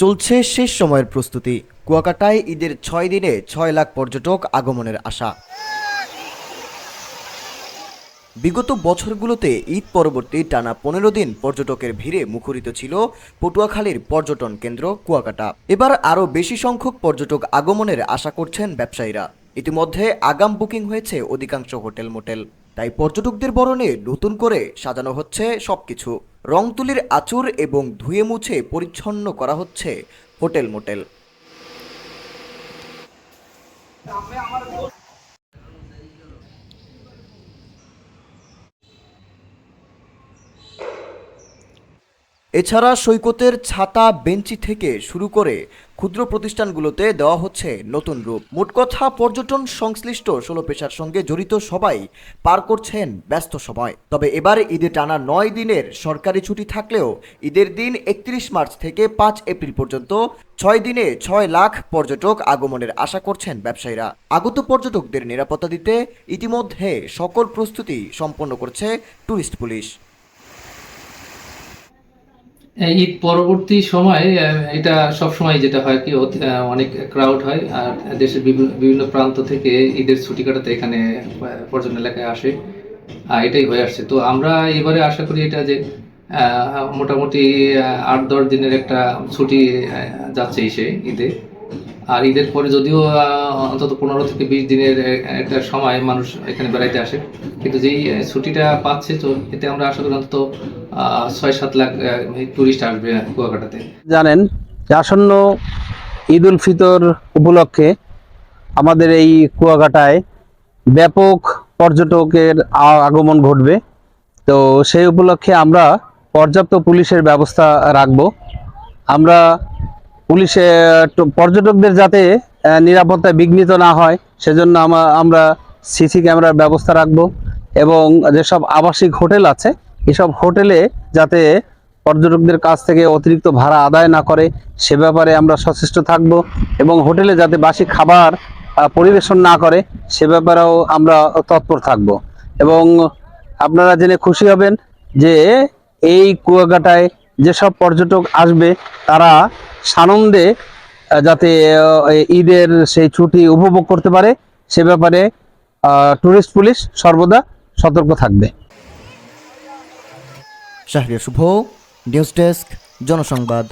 চলছে শেষ সময়ের প্রস্তুতি। কুয়াকাটায় ঈদের ছয় দিনে ছয় লাখ পর্যটক আগমনের আশা। বিগত বছরগুলোতে ঈদ পরবর্তী টানা পনেরো দিন পর্যটকের ভিড়ে মুখরিত ছিল পটুয়াখালীর পর্যটন কেন্দ্র কুয়াকাটা। এবার আরও বেশি সংখ্যক পর্যটক আগমনের আশা করছেন ব্যবসায়ীরা। ইতিমধ্যে আগাম বুকিং হয়েছে অধিকাংশ হোটেল মোটেল। তাই পর্যটকদের বরণে নতুন করে সাজানো হচ্ছে সবকিছু। রং তুলির আচুর এবং ধুয়ে মুছে পরিচ্ছন্ন করা হচ্ছে হোটেল মোটেল। এছাড়া সৈকতের ছাতা, বেঞ্চি থেকে শুরু করে ক্ষুদ্র প্রতিষ্ঠানগুলোতে দেওয়া হচ্ছে নতুন রূপ। মোট কথা, পর্যটন সংশ্লিষ্ট ষোলো পেশার সঙ্গে জড়িত সবাই পার করছেন ব্যস্ত সময়। তবে এবার ঈদে টানা নয় দিনের সরকারি ছুটি থাকলেও ঈদের দিন একত্রিশ মার্চ থেকে পাঁচ এপ্রিল পর্যন্ত ছয় দিনে ছয় লাখ পর্যটক আগমনের আশা করছেন ব্যবসায়ীরা। আগত পর্যটকদের নিরাপত্তা দিতে ইতিমধ্যে সকল প্রস্তুতি সম্পন্ন করছে ট্যুরিস্ট পুলিশ। ঈদ পরবর্তী সময়ে এটা সব সময় যেটা হয় কি অনেক ক্রাউড হয়, আর দেশের বিভিন্ন প্রান্ত থেকে ঈদের ছুটি কাটাতে এখানে পর্যটন এলাকায় আসে, আর এটাই হয়ে আসছে। তো আমরা এবারে আশা করি এটা যে মোটামুটি আট দশ দিনের একটা ছুটি যাচ্ছে এসে ঈদে। আর ঈদের পরে যদিও অন্তত পনেরো থেকে বিশ দিনের একটা সময় মানুষ এখানে বেড়াইতে আসে। কিন্তু যেই ছুটিটা পাচ্ছে, তো এতে আমরা আশা করি অন্তত ছয় সাত লাখ টুরিস্ট আসবে কুয়াকাটাতে। জানেন আসন্ন ঈদ উল ফিতর উপলক্ষে আমাদের এই কুয়াকাটায় ব্যাপক পর্যটকের আগমন ঘটবে। তো সেই উপলক্ষে আমরা পর্যাপ্ত পুলিশের ব্যবস্থা রাখব। আমরা পুলিশে পর্যটকদের যাতে আহ, নিরাপত্তায় বিঘ্নিত না হয় সেজন্য আমা- আমরা সিসি ক্যামেরার ব্যবস্থা রাখব এবং যেসব আবাসিক হোটেল আছে এসব হোটেলে যাতে পর্যটকদের কাছ থেকে অতিরিক্ত ভাড়া আদায় না করে সে ব্যাপারে আমরা সচেষ্ট থাকব এবং হোটেলে যাতে বাসি খাবার পরিবেশন না করে সে ব্যাপারেও আমরা তৎপর থাকব। এবং আপনারা জেনে খুশি হবেন যে এই কুয়াকাটায় যেসব পর্যটক আসবে তারা সানন্দে যাতে ঈদের সেই ছুটি উপভোগ করতে পারে, সে ব্যাপারে টুরিস্ট পুলিশ সর্বদা সতর্ক থাকবে। Shahria Shuvo, news desk, Janasangbad.